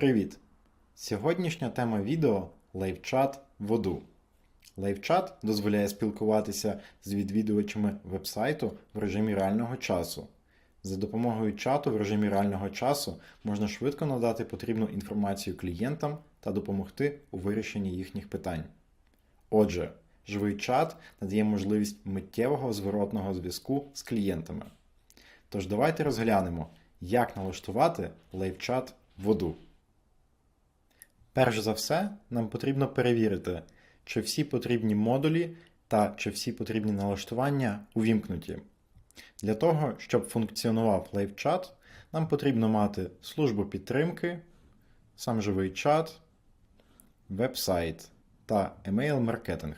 Привіт! Сьогоднішня тема відео лайвчат в Оду. Лайвчат дозволяє спілкуватися з відвідувачами вебсайту в режимі реального часу. За допомогою чату в режимі реального часу можна швидко надати потрібну інформацію клієнтам та допомогти у вирішенні їхніх питань. Отже, живий чат надає можливість миттєвого зворотного зв'язку з клієнтами. Тож давайте розглянемо, як налаштувати лайвчат в Оду. Перш за все, нам потрібно перевірити, чи всі потрібні модулі та чи всі потрібні налаштування увімкнуті. Для того, щоб функціонував лайвчат, нам потрібно мати службу підтримки, сам живий чат, веб-сайт та емейл-маркетинг.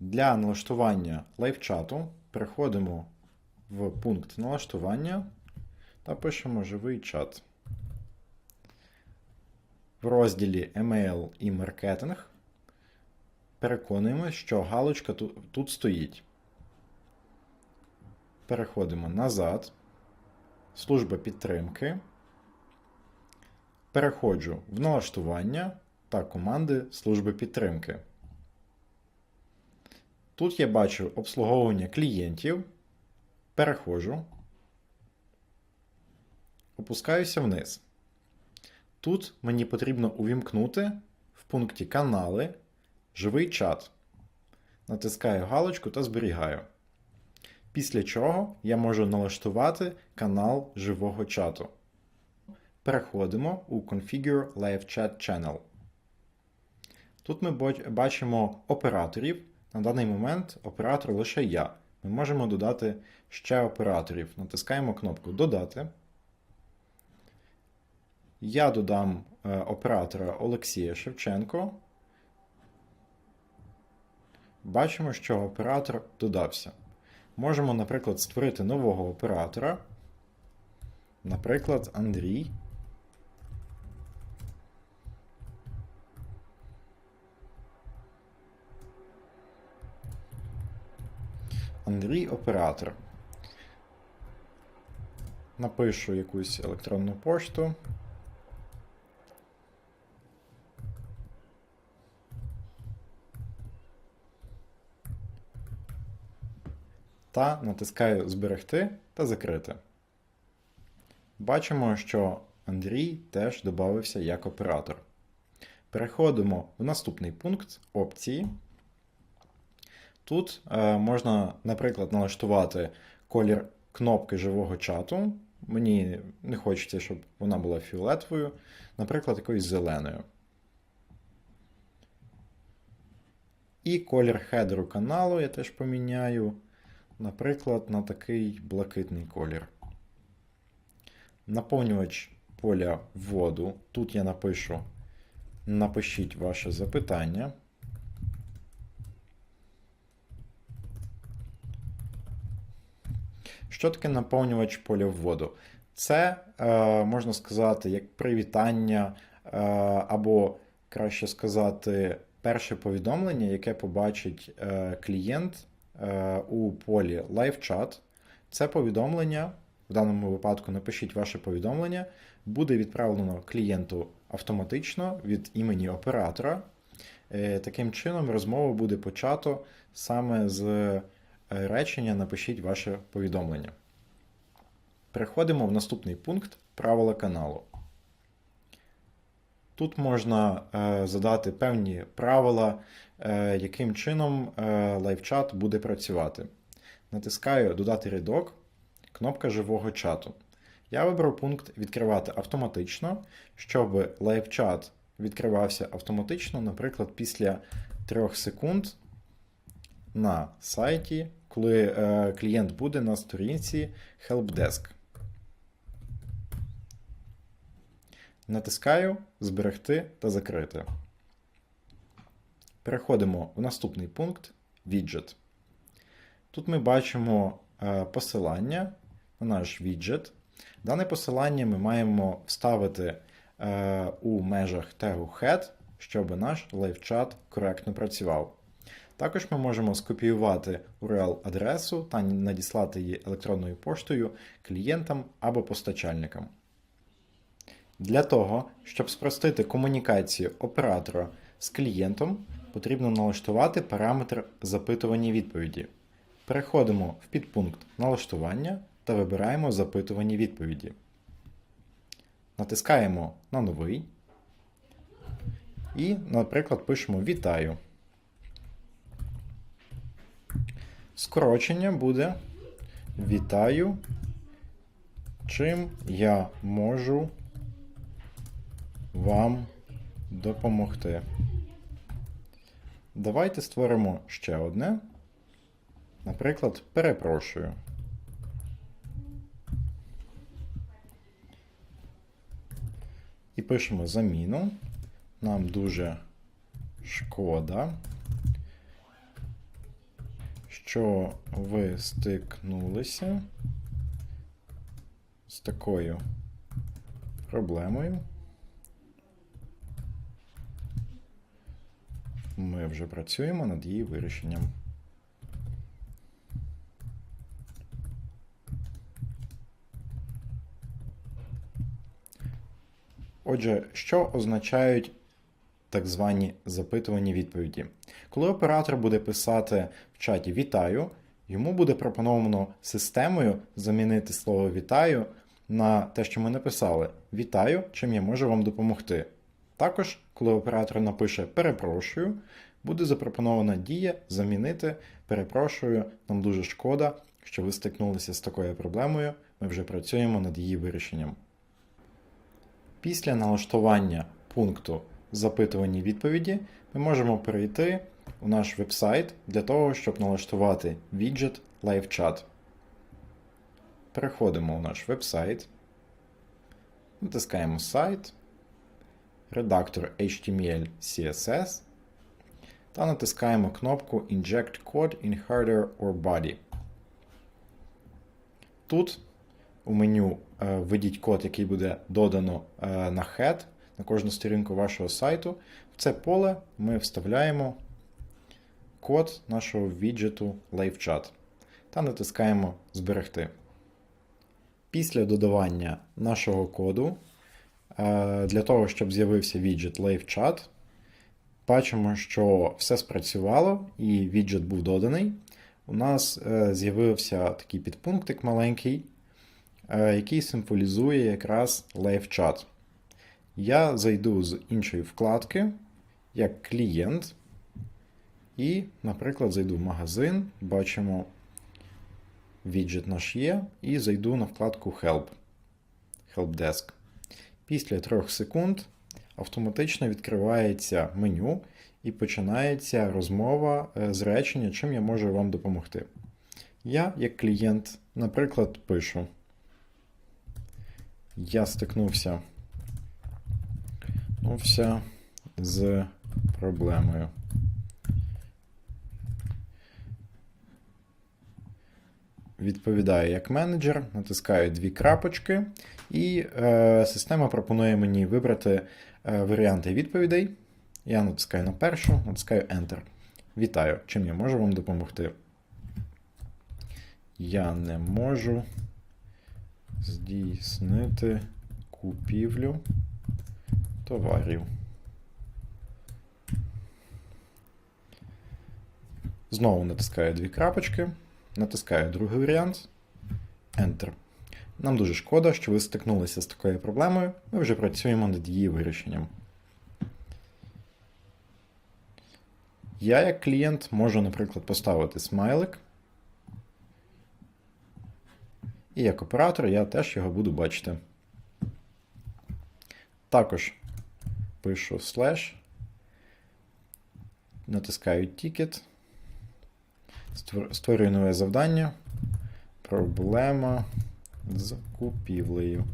Для налаштування лайвчату переходимо в пункт налаштування та пишемо живий чат. В розділі Email і маркетинг переконуємося, що галочка тут, тут стоїть. Переходимо назад. Служба підтримки. Переходжу в налаштування та команди служби підтримки. Тут я бачу обслуговування клієнтів. Переходжу. Опускаюся вниз. Тут мені потрібно увімкнути в пункті Канали живий чат. Натискаю галочку та зберігаю. Після чого я можу налаштувати канал живого чату. Переходимо у Configure Live Chat Channel. Тут ми бачимо операторів. На даний момент оператор лише я. Ми можемо додати ще операторів. Натискаємо кнопку Додати. Я додам е, оператора Олексія Шевченко. Бачимо, що оператор додався. Можемо, наприклад, створити нового оператора. Наприклад, Андрій. Андрій оператор. Напишу якусь електронну пошту. Та натискаю Зберегти та закрити. Бачимо, що Андрій теж додався як оператор. Переходимо в наступний пункт опції. Тут е, можна, наприклад, налаштувати колір кнопки живого чату. Мені не хочеться, щоб вона була фіолетовою, наприклад, якоюсь зеленою. І колір хедеру каналу я теж поміняю наприклад, на такий блакитний колір. Наповнювач поля вводу. Тут я напишу: напишіть ваше запитання. Що таке наповнювач поля вводу? Це, е, можна сказати, як привітання, е, або, краще сказати, перше повідомлення, яке побачить е, клієнт у полі LiveChat. Це повідомлення, в даному випадку напишіть ваше повідомлення, буде відправлено клієнту автоматично від імені оператора. Е, таким чином, розмова буде почато саме з е, речення Напишіть ваше повідомлення. Переходимо в наступний пункт правила каналу. Тут можна е, задати певні правила, е, яким чином е, лайвчат буде працювати. Натискаю Додати рядок, кнопка живого чату. Я виберу пункт Відкривати автоматично, щоб лайвчат відкривався автоматично, наприклад, після 3 секунд на сайті, коли клієнт буде на сторінці Helpdesk. Натискаю Зберегти та закрити. Переходимо в наступний пункт Віджит. Тут ми бачимо е, посилання на наш віджит. Дане посилання ми маємо вставити е, у межах тегу Head, щоб наш лайвчат коректно працював. Також ми можемо скопіювати URL-адресу та надіслати її електронною поштою клієнтам або постачальникам. Для того, щоб спростити комунікацію оператора з клієнтом, потрібно налаштувати параметр запитування відповіді. Переходимо в підпункт налаштування та вибираємо запитувані відповіді. Натискаємо на новий і, наприклад, пишемо Вітаю. Скорочення буде Вітаю. Чим я можу вам допомогти? Давайте створимо ще одне. Наприклад, перепрошую. І пишемо заміну. Нам дуже шкода, що ви стикнулися з такою проблемою. Ми вже працюємо над її вирішенням. Отже, що означають так звані запитувані відповіді? Коли оператор буде писати в чаті Вітаю, йому буде пропоновано системою замінити слово Вітаю на те, що ми написали Вітаю, чим я можу вам допомогти. Також, коли оператор напише Перепрошую, буде запропонована дія замінити Перепрошую, нам дуже шкода, що ви стикнулися з такою проблемою, ми вже працюємо над її вирішенням. Після налаштування пункту запитувані відповіді ми можемо перейти у наш веб-сайт для того, щоб налаштувати віджит LiveChat. Переходимо у наш веб-сайт, натискаємо сайт, редактор HTML CSS та натискаємо кнопку Inject Code in Header or Body. Тут у меню е, введіть код, який буде додано е, на head, на кожну сторінку вашого сайту. В це поле ми вставляємо код нашого віджиту LiveChat та натискаємо Зберегти. Після додавання нашого коду, для того, щоб з'явився віджит LiveChat, бачимо, що все спрацювало і віджит був доданий. У нас з'явився такий підпунктик маленький, який символізує якраз LiveChat. Я зайду з іншої вкладки, як клієнт, і, наприклад, зайду в магазин, бачимо, віджит наш є, і зайду на вкладку Help. Helpdesk. Після 3 секунд автоматично відкривається меню і починається розмова з речення, чим я можу вам допомогти. Я, як клієнт, наприклад, пишу я стикнувся вся з проблемою. Відповідаю як менеджер, натискаю дві крапочки, і е, система пропонує мені вибрати е, варіанти відповідей. Я натискаю на першу, натискаю Enter. Вітаю! Чим я можу вам допомогти? Я не можу здійснити купівлю товарів. Знову натискаю дві крапочки, натискаю другий варіант, Enter. Нам дуже шкода, що ви стикнулися з такою проблемою. Ми вже працюємо над її вирішенням. Я, як клієнт, можу, наприклад, поставити смайлик. І як оператор я теж його буду бачити. Також пишу слеш, натискаю Ticket, створюю нове завдання. Проблема з купівлею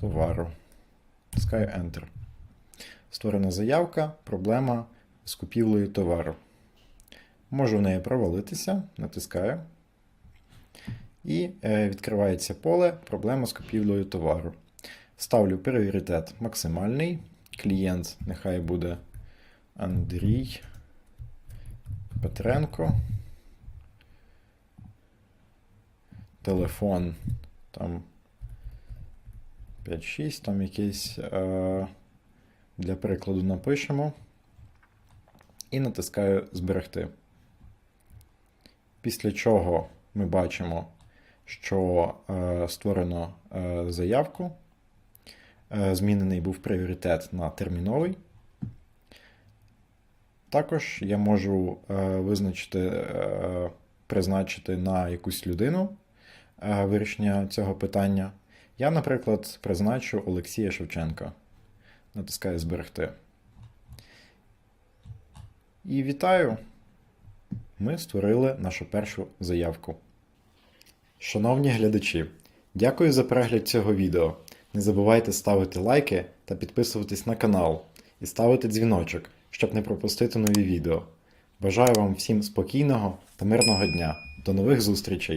товару. Натискаю Enter. Створена заявка, проблема з купівлею товару. Можу в неї провалитися, натискаю. І е, відкривається поле проблема з купівлею товару. Ставлю пріоритет максимальний. Клієнт нехай буде Андрій Петренко. Телефон там 5-6, там якийсь е, для прикладу напишемо. І натискаю Зберегти. Після чого ми бачимо, що е, створено е, заявку. Е, змінений був пріоритет на терміновий. Також я можу е, визначити, е, призначити на якусь людину вирішення цього питання. Я, наприклад, призначу Олексія Шевченка. Натискаю Зберегти. І вітаю! Ми створили нашу першу заявку. Шановні глядачі, дякую за перегляд цього відео. Не забувайте ставити лайки та підписуватись на канал і ставити дзвіночок, щоб не пропустити нові відео. Бажаю вам всім спокійного та мирного дня. До нових зустрічей!